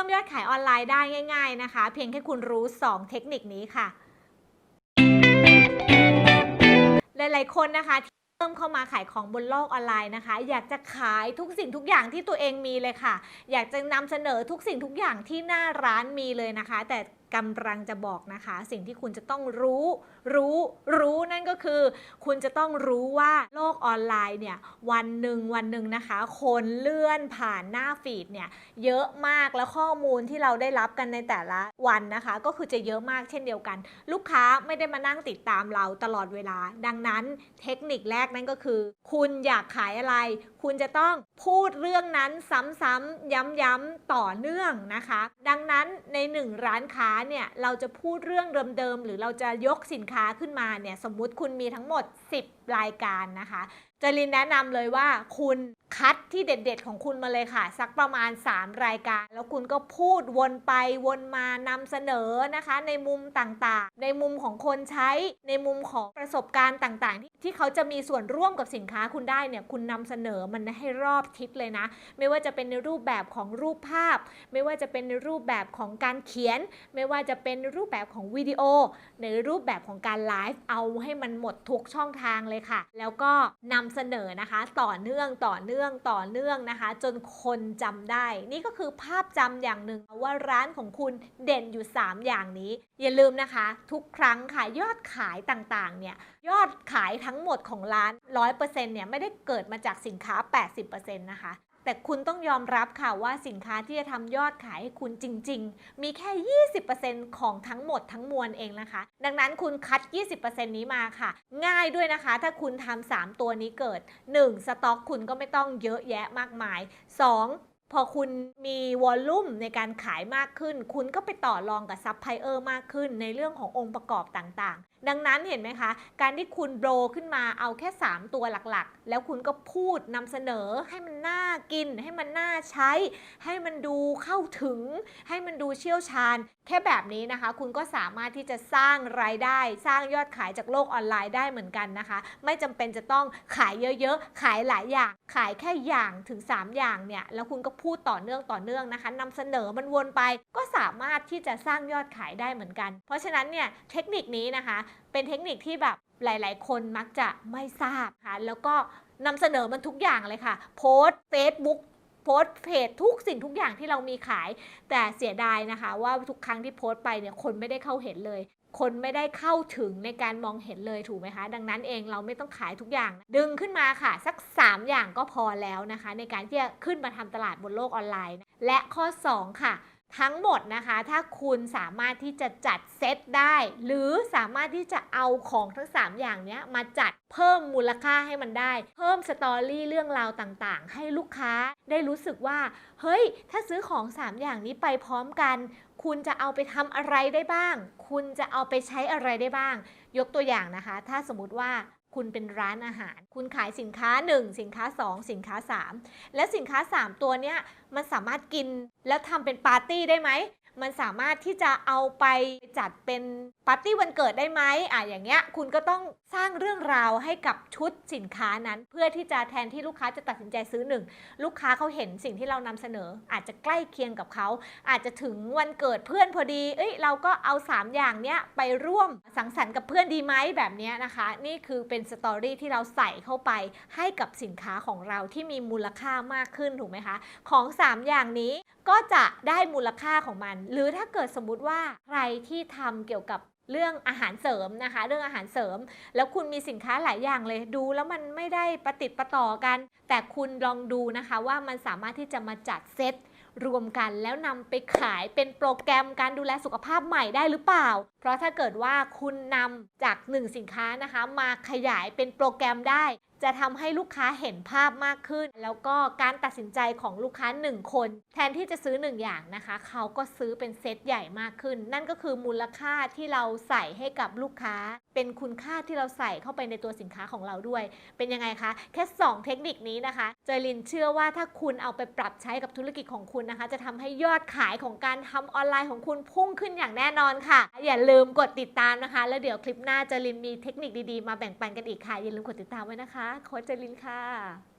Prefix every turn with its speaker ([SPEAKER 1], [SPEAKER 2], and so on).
[SPEAKER 1] พิ่มยอดขายออนไลน์ได้ง่าย ๆนะคะ เพียงแค่คุณรู้ 2 เทคนิคนี้ค่ะ หลายๆคนนะคะที่เริ่มเข้ามาขายของบนโลกออนไลน์นะคะ อยากจะขายทุกสิ่งทุกอย่างที่ตัวเองมีเลยค่ะ อยากจะนำเสนอทุกสิ่งทุกอย่างที่หน้าร้านมีเลยนะคะ แต่ กำลังจะบอกนะคะ สิ่งที่คุณจะต้องรู้ รู้รู้นั่นก็คือ คุณจะต้องรู้ว่าโลกออนไลน์เนี่ยวันหนึ่งวันหนึ่งนะคะ คนเลื่อนผ่านหน้าฟีดเนี่ยเยอะมากแล้วข้อมูลที่เราได้รับกันในแต่ละวันนะคะ ก็คือจะเยอะมากเช่นเดียวกัน ลูกค้าไม่ได้มานั่งติดตามเราตลอดเวลา ดังนั้นเทคนิคแรกนั่นก็คือ คุณอยากขายอะไร คุณจะต้องพูดเรื่องนั้นซ้ำๆย้ำๆต่อเนื่องนะคะ ดังนั้นในหนึ่งร้านค้าเนี่ยเราจะพูดเรื่องเดิมๆหรือเราจะยกสินค้าขึ้นมาเนี่ยสมมุติคุณมีทั้งหมด 10 รายการนะคะ จรินแนะนำเลยว่าคุณคัดที่เด็ด ๆ ของคุณมาเลยค่ะ สักประมาณ 3 รายการ แล้วคุณก็พูดวนไปวนมานำเสนอนะคะ ในมุมต่างๆ ในมุมของคนใช้ในมุมของประสบการณ์ต่างๆ ที่ที่เขาจะมีส่วนร่วมกับสินค้าคุณได้เนี่ยคุณนำเสนอมันให้รอบทิศเลยนะ ไม่ว่าจะเป็นในรูปแบบของรูปภาพ ไม่ว่าจะเป็นในรูปแบบของการเขียน ไม่ว่าจะเป็นรูปแบบของวิดีโอ ในรูปแบบของการไลฟ์เอาให้มันหมดทุกช่องทางเลยค่ะ แล้วก็นำเสนอนะคะ ต่อเนื่องต่อเนื่องต่อเนื่องนะคะ จนคนจำได้ นี่ก็คือภาพจำอย่างหนึ่งว่าร้านของคุณเด่นอยู่ 3 อย่างนี้ อย่าลืมนะคะ ทุกครั้งค่ะยอดขายต่างๆเนี่ยยอดขายทั้งหมดของร้าน 100%เนี่ยไม่ได้เกิดมาจากสินค้า 80%นะคะ แต่คุณต้องยอมรับค่ะว่าสินค้าที่จะทำยอดขายให้คุณจริง ๆ มีแค่ 20%ของทั้งหมดทั้งมวลเองนะคะ ดังนั้นคุณคัด 20%นี้มาค่ะ ง่ายด้วยนะคะ ถ้าคุณทำ3ตัวนี้เกิด 1. สต็อกคุณก็ไม่ต้องเยอะแยะมากมาย 2. พอคุณมีวอลลุ่มในการขายมากขึ้น คุณก็ไปต่อรองกับซัพพลายเออร์มากขึ้นในเรื่องขององค์ประกอบต่างๆ ดังนั้นเห็นไหมคะ การที่คุณโบรขึ้นมาเอาแค่ 3 ตัวหลักๆ แล้วคุณก็พูดนำเสนอให้มันน่ากิน ให้มันน่าใช้ ให้มันดูเข้าถึง ให้มันดูเชี่ยวชาญ แค่แบบนี้นะคะ คุณก็สามารถที่จะสร้างรายได้ สร้างยอดขายจากโลกออนไลน์ได้เหมือนกันนะคะ ไม่จำเป็นจะต้องขายเยอะๆ ขายหลายอย่าง ขายแค่อย่างถึง 3 อย่างเนี่ยแล้วคุณก็พูดต่อเนื่องต่อเนื่องนะคะนำเสนอมันวนไปก็สามารถที่จะสร้างยอดขายได้เหมือนกัน เพราะฉะนั้นเนี่ยเทคนิคนี้นะคะ เป็นเทคนิคที่แบบหลาย ๆ คนมักจะไม่ทราบค่ะแล้วก็นำเสนอมันทุกอย่างเลยค่ะ โพสเฟซบุ๊กโพสเพจทุกสิ่งทุกอย่างที่เรามีขาย แต่เสียดายนะคะ ว่าทุกครั้งที่โพสต์ไปเนี่ยคนไม่ได้เข้าเห็นเลย คนไม่ได้เข้าถึงในการมองเห็นเลยถูกไหมคะ ดังนั้นเองเราไม่ต้องขายทุกอย่าง ดึงขึ้นมาค่ะ สัก 3 อย่างก็พอแล้วนะคะ ในการที่จะขึ้นมาทำตลาดบนโลกออนไลน์ และข้อ 2 ค่ะ ทั้งหมดนะคะ ถ้าคุณสามารถที่จะจัดเซตได้ หรือสามารถที่จะเอาของทั้ง 3 อย่างนี้มาจัดเพิ่มมูลค่าให้มันได้ เพิ่มสตอรี่เรื่องราวต่างๆ ให้ลูกค้าได้รู้สึกว่า เฮ้ย ถ้าซื้อของ 3 อย่างนี้ไปพร้อมกัน คุณจะเอาไปทำอะไรได้บ้าง คุณจะเอาไปใช้อะไรได้บ้าง ยกตัวอย่างนะคะ ถ้าสมมติว่า คุณเป็นร้านอาหาร คุณขายสินค้า 1 สินค้า 2 สินค้า 3 และสินค้า 3 ตัวเนี้ยมันสามารถกินแล้วทำเป็นปาร์ตี้ได้ไหม มันสามารถที่จะเอาไปจัดเป็นปาร์ตี้วันเกิดได้ไหมอะอย่างเงี้ยคุณก็ต้องสร้างเรื่องราวให้กับชุดสินค้านั้น เพื่อที่จะแทนที่ลูกค้าจะตัดสินใจซื้อหนึ่งลูกค้าเขาเห็นสิ่งที่เรานำเสนอ อาจจะใกล้เคียงกับเขา อาจจะถึงวันเกิดเพื่อนพอดี เอ้ยเราก็เอา 3 อย่างเนี้ยไปร่วมสังสรรค์กับเพื่อนดีไหมแบบเนี้ยนะคะ นี่คือเป็นสตอรี่ที่เราใส่เข้าไปให้กับสินค้าของเราที่มีมูลค่ามากขึ้นถูกไหมคะของ 3 อย่างนี้ก็จะได้มูลค่าของมัน หรือถ้าเกิดสมมุติว่าใครที่ทำเกี่ยวกับเรื่องอาหารเสริมนะคะ เรื่องอาหารเสริม แล้วคุณมีสินค้าหลายอย่างเลยดู แล้วมันไม่ได้ประติดประต่อกัน แต่คุณลองดูนะคะว่ามันสามารถที่จะมาจัดเซตรวมกันแล้วนำไปขายเป็นโปรแกรมการดูแลสุขภาพใหม่ได้หรือเปล่า เพราะถ้าเกิดว่าคุณนำจาก 1 สินค้านะคะ มาขยายเป็นโปรแกรมได้ จะทำให้ลูกค้าเห็นภาพมากขึ้น แล้วก็การตัดสินใจของลูกค้า 1 คน แทนที่จะซื้อ 1 อย่างนะคะ เขาก็ซื้อเป็นเซตใหญ่มากขึ้น นั่นก็คือมูลค่าที่เราใส่ให้กับลูกค้า เป็นคุณค่าที่เราใส่เข้าไปในตัวสินค้าของเราด้วย เป็นยังไงคะแค่ 2 เทคนิคนี้นะคะเจอรินเชื่อว่าถ้าคุณเอาไปปรับใช้กับธุรกิจของคุณนะคะ จะทำให้ยอดขายของการทำออนไลน์ของคุณพุ่งขึ้นอย่างแน่นอนค่ะ อย่าลืมกดติดตามนะคะ แล้วเดี๋ยวคลิปหน้าเจอรินมีเทคนิคดีๆมาแบ่งปันกันอีกค่ะอย่าลืมกดติดตามไว้นะคะโค้ชเจอรินค่ะ